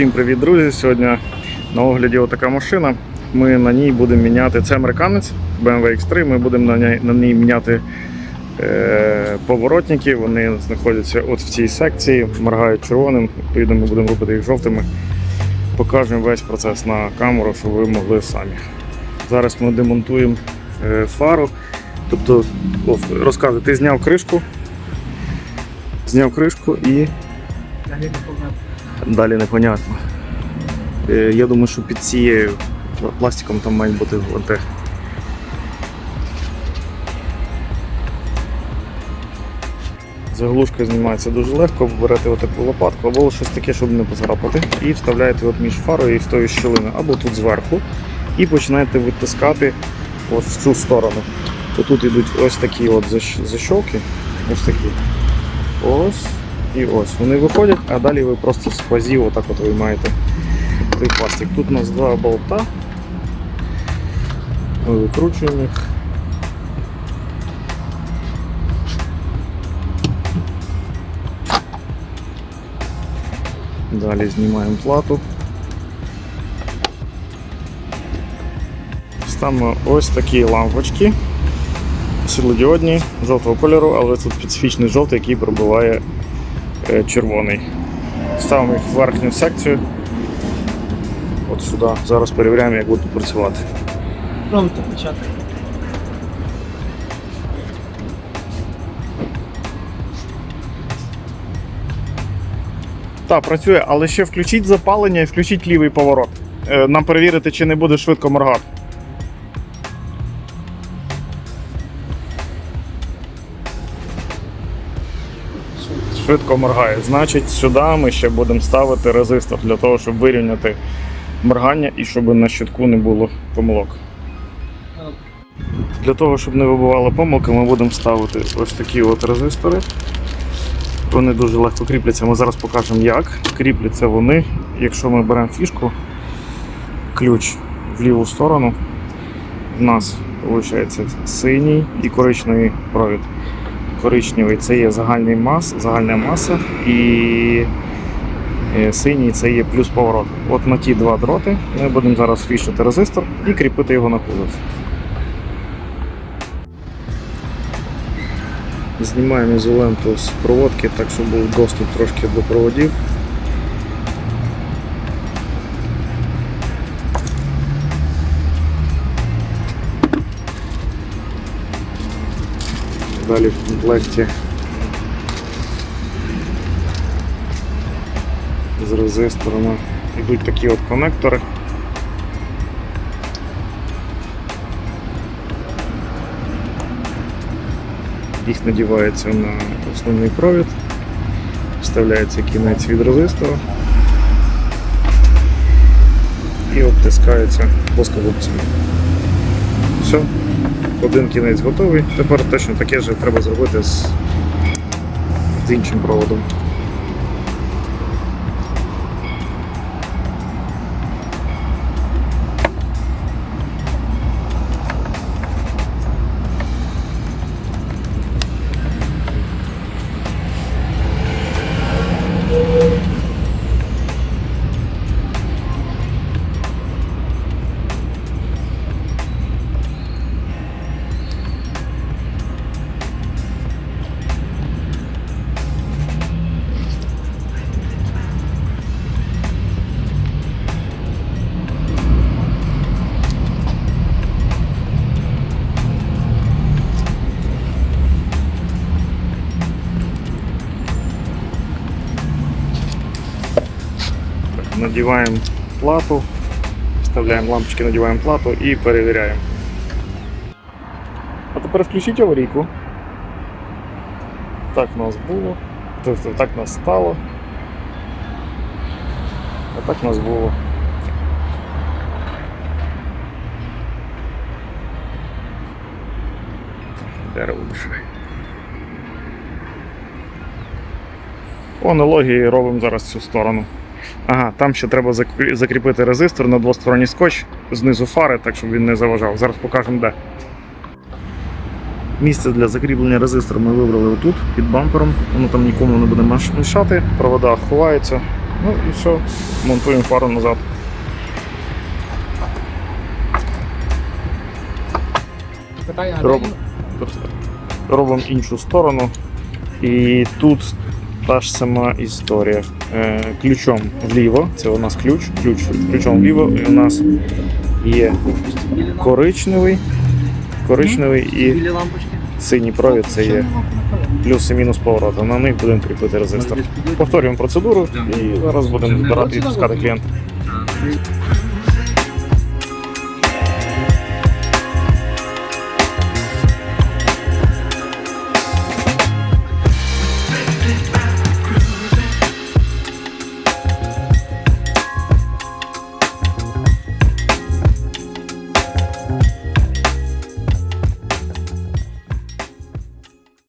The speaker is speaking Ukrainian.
Всім привіт, друзі! Сьогодні на огляді отака машина. Ми на ній будемо міняти. Це американець BMW X3. Ми будемо на ній, на ній міняти е, поворотники. Вони знаходяться от в цій секції, моргають червоним. Відповідно, ми будемо робити їх жовтими. Покажемо весь процес на камеру, щоб ви могли самі. Зараз ми демонтуємо е, фару. Тобто, о, розказуй, ти зняв кришку, зняв кришку і Далі непонятно. Е, Я думаю, що під цією пластиком там мають бути гвинти. Заглушка знімається дуже легко, берете отаку лопатку або щось таке, щоб не поцарапати, і вставляєте от між фарою і в тої щілини, або тут зверху, і починаєте витискати от в цю сторону. То тут йдуть ось такі от защ- защолки, ось такі. Ось і ось. Вони виходять, а далі ви просто з пазів отак от виймаєте той пластик. Тут у нас два болта. Ми викручуємо їх. Далі знімаємо плату. Ставимо ось такі лампочки світлодіодні жовтого кольору, але тут специфічний жовтий, який пробиває червоний. Ставимо їх в верхню секцію. От сюди. Зараз перевіряємо, як будуть працювати. Пробуйте почати. Так, працює, але ще включіть запалення і включіть лівий поворот. Е, Нам перевірити, чи не буде швидко моргати. Швидко моргає. Значить, сюди ми ще будемо ставити резистор для того, щоб вирівняти моргання і щоб на щитку не було помилок. Для того, щоб не вибивала помилки, ми будемо ставити ось такі от резистори. Вони дуже легко кріпляться. Ми зараз покажемо як. Кріпляться вони, якщо ми беремо фішку, ключ в ліву сторону, в нас виходить синій і коричневий провід. Коричневий це є загальний мас, загальна маса, і е, синій це є плюс поворот. От на ті два дроти ми будемо зараз фішити резистор і кріпити його на кузов. Знімаємо ізоленту з проводки, так щоб був доступ трошки до проводів. Далі в комплекті. З резисторами. Йдуть такі от конектори. Їх надівається на основний провід, вставляється кінець від резистора. І обтискається плоскогубцем. Все, один кінець готовий. Тепер точно таке ж треба зробити з, з іншим проводом. Надіваємо плату, вставляємо лампочки, надіваємо плату і перевіряємо. А тепер включіть аварійку. Так в нас було. Тобто так в нас стало. А так в нас було. Дерево. По аналогії робимо зараз цю сторону. Ага, там ще треба закріпити резистор на двосторонній скотч знизу фари, так щоб він не заважав. Зараз покажемо де. Місце для закріплення резистора ми вибрали отут, під бампером. Воно там нікому не буде мішати. Провода ховаються. Ну і все, монтуємо фару назад. Робимо. Робимо іншу сторону. І тут та ж сама історія. Е, ключом вліво, це у нас ключ, ключ ключом вліво, і у нас є коричневий, коричневий і синій провід це є плюс і мінус поворота. На них будемо кріпити резистор. Повторюємо процедуру і зараз будемо збирати і пускати клієнта.